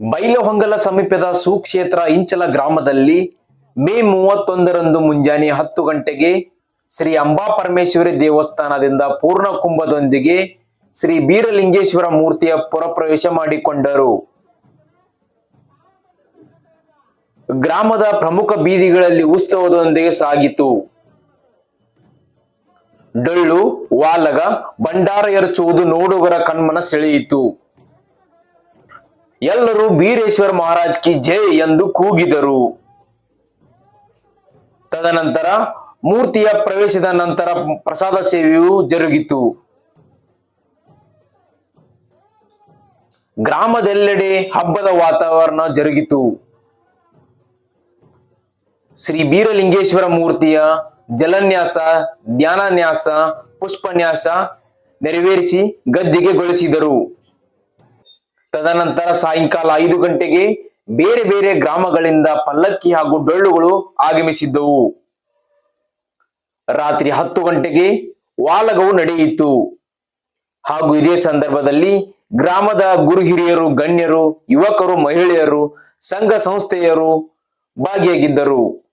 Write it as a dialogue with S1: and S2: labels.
S1: ಬೈಲಹೊಂಗಲ ಸಮೀಪದ ಸುಕ್ಷೇತ್ರ ಇಂಚಲ ಗ್ರಾಮದಲ್ಲಿ ಮೇ ಮೂವತ್ತೊಂದರಂದು ಮುಂಜಾನೆ ಹತ್ತು ಗಂಟೆಗೆ ಶ್ರೀ ಅಂಬಾ ಪರಮೇಶ್ವರಿ ದೇವಸ್ಥಾನದಿಂದ ಪೂರ್ಣ ಕುಂಭದೊಂದಿಗೆ ಶ್ರೀ ಬೀರಲಿಂಗೇಶ್ವರ ಮೂರ್ತಿಯ ಪುರಪ್ರವೇಶ ಮಾಡಿಕೊಂಡರು. ಗ್ರಾಮದ ಪ್ರಮುಖ ಬೀದಿಗಳಲ್ಲಿ ಉತ್ಸವದೊಂದಿಗೆ ಸಾಗಿತು. ಡೊಳ್ಳು, ವಾಲಗ ಭಂಡಾರ ಎರಚುವುದು ನೋಡುಗರ ಕಣ್ಮನ ಸೆಳೆಯಿತು. ಎಲ್ಲರೂ ಬೀರೇಶ್ವರ ಮಹಾರಾಜ್ ಕಿ ಜೈ ಎಂದು ಕೂಗಿದರು. ತದನಂತರ ಮೂರ್ತಿಯ ಪ್ರವೇಶದ ನಂತರ ಪ್ರಸಾದ ಸೇವೆಯು ಜರುಗಿತು. ಗ್ರಾಮದೆಲ್ಲೆಡೆ ಹಬ್ಬದ ವಾತಾವರಣ ಜರುಗಿತು. ಶ್ರೀ ಬೀರಲಿಂಗೇಶ್ವರ ಮೂರ್ತಿಯ ಜಲನ್ಯಾಸ, ಧ್ಯಾನನ್ಯಾಸ, ಪುಷ್ಪನ್ಯಾಸ ನೆರವೇರಿಸಿ ಗದ್ದಿಗೆಗೊಳಿಸಿದರು ತದನಂತರ ಸಾಯಂಕಾಲ ಐದು ಗಂಟೆಗೆ ಬೇರೆ ಬೇರೆ ಗ್ರಾಮಗಳಿಂದ ಪಲ್ಲಕ್ಕಿ ಹಾಗೂ ಡೊಳ್ಳುಗಳು ಆಗಮಿಸಿದ್ದವು. ರಾತ್ರಿ ಹತ್ತು ಗಂಟೆಗೆ ವಾಲಗವು ನಡೆಯಿತು. ಹಾಗೂ ಇದೇ ಸಂದರ್ಭದಲ್ಲಿ ಗ್ರಾಮದ ಗುರು ಹಿರಿಯರು ಗಣ್ಯರು, ಯುವಕರು, ಮಹಿಳೆಯರು, ಸಂಘ ಸಂಸ್ಥೆಯರು ಭಾಗಿಯಾಗಿದ್ದರು.